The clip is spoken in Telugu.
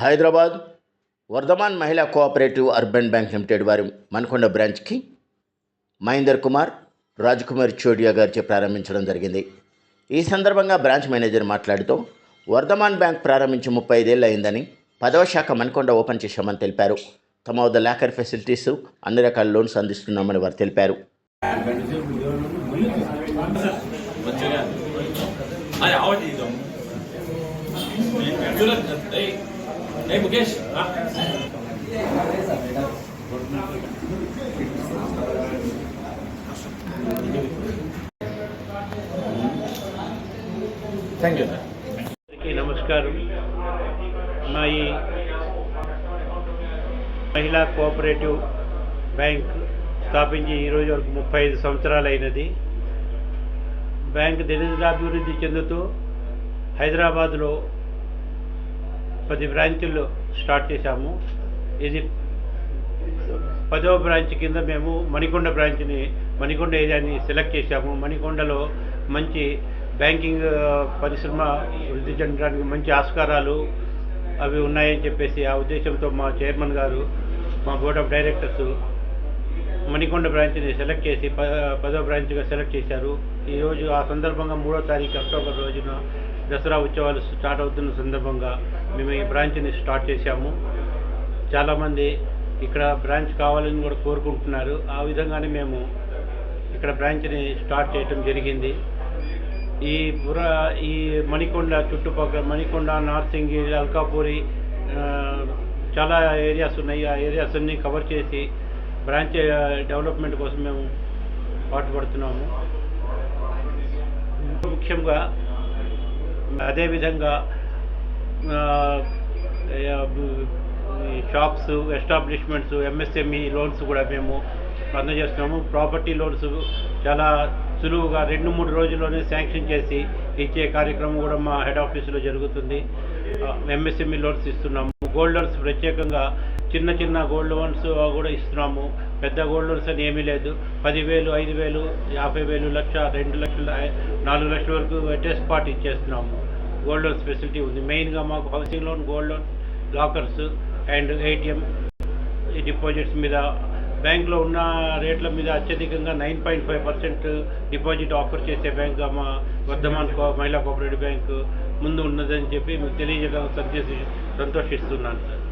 హైదరాబాద్ వర్ధమాన్ మహిళా కోఆపరేటివ్ అర్బన్ బ్యాంక్ లిమిటెడ్ వారి మనకొండ బ్రాంచ్కి మహేందర్ కుమార్ రాజ్కుమార్ చోడియా గారిచే ప్రారంభించడం జరిగింది. ఈ సందర్భంగా బ్రాంచ్ మేనేజర్ మాట్లాడుతూ వర్ధమాన్ బ్యాంక్ ప్రారంభించి ముప్పై ఐదేళ్ళు అయిందని పదవ శాఖ మనకొండ ఓపెన్ చేశామని తెలిపారు. తమ వద్ద లాకర్ ఫెసిలిటీస్ అన్ని రకాల లోన్స్ అందిస్తున్నామని వారు తెలిపారు. అది ఏయ్ ముఖేష్. థ్యాంక్ యూ అందరికీ నమస్కారం. మా ఈ మహిళా కోఆపరేటివ్ బ్యాంక్ స్థాపించి ఈరోజు వరకు ముప్పై ఐదు సంవత్సరాలు అయినది. బ్యాంక్ దినదినాభివృద్ధి చెందుతూ హైదరాబాద్లో పది బ్రాంచుల్లో స్టార్ట్ చేశాము. ఇది పదవ బ్రాంచ్ కింద మేము మణికొండ బ్రాంచ్ని మణికొండ ఏరియాని సెలెక్ట్ చేశాము. మణికొండలో మంచి బ్యాంకింగ్ పరిశ్రమ వృద్ధి చెందడానికి మంచి ఆస్కారాలు అవి ఉన్నాయని చెప్పేసి ఆ ఉద్దేశంతో మా చైర్మన్ గారు మా బోర్డ్ ఆఫ్ డైరెక్టర్స్ మణికొండ బ్రాంచ్ని సెలెక్ట్ చేసి పదో బ్రాంచ్గా సెలెక్ట్ చేశారు. ఈరోజు ఆ సందర్భంగా మూడో తారీఖు అక్టోబర్ రోజున దసరా ఉత్సవాలు స్టార్ట్ అవుతున్న సందర్భంగా మేము ఈ బ్రాంచ్ని స్టార్ట్ చేశాము. చాలామంది ఇక్కడ బ్రాంచ్ కావాలని కూడా కోరుకుంటున్నారు. ఆ విధంగానే మేము ఇక్కడ బ్రాంచ్ని స్టార్ట్ చేయటం జరిగింది. ఈ పుర ఈ మణికొండ చుట్టుపక్కల మణికొండ నార్సింగి అల్కాపూరి చాలా ఏరియాస్ ఉన్నాయి. ఆ ఏరియాస్ అన్ని కవర్ చేసి బ్రాంచ్ డెవలప్మెంట్ కోసం మేము పాటుపడుతున్నాము. ముఖ్యంగా అదేవిధంగా షాప్స్ ఎస్టాబ్లిష్మెంట్స్ ఎంఎస్ఎంఈ లోన్స్ కూడా మేము అందజేస్తున్నాము. ప్రాపర్టీ లోన్స్ చాలా సులువుగా రెండు మూడు రోజుల్లోనే శాంక్షన్ చేసి ఇచ్చే కార్యక్రమం కూడా మా హెడ్ ఆఫీసులో జరుగుతుంది. ఎంఎస్ఎంఈ లోన్స్ ఇస్తున్నాము. గోల్డ్ లోన్స్ ప్రత్యేకంగా చిన్న చిన్న గోల్డ్ లోన్స్ కూడా ఇస్తున్నాము. పెద్ద గోల్డ్ లోన్స్ అని ఏమీ లేదు. పదివేలు ఐదు వేలు యాభై వేలు లక్ష రెండు లక్షల నాలుగు లక్షల వరకు ఎటే స్పాట్ ఇచ్చేస్తున్నాము. గోల్డ్ లోన్స్ ఫెసిలిటీ ఉంది. మెయిన్గా మాకు housing loan gold loan lockers and ATM deposits మీద. బ్యాంక్లో ఉన్న రేట్ల మీద అత్యధికంగా nine point five percent deposit offer చేసే బ్యాంక్గా మా వర్ధమాన్ కో మహిళా కోఆపరేటివ్ బ్యాంకు ముందు ఉన్నదని చెప్పి మీకు తెలియజేయడం సంతోషి సంతోషిస్తున్నాను. సార్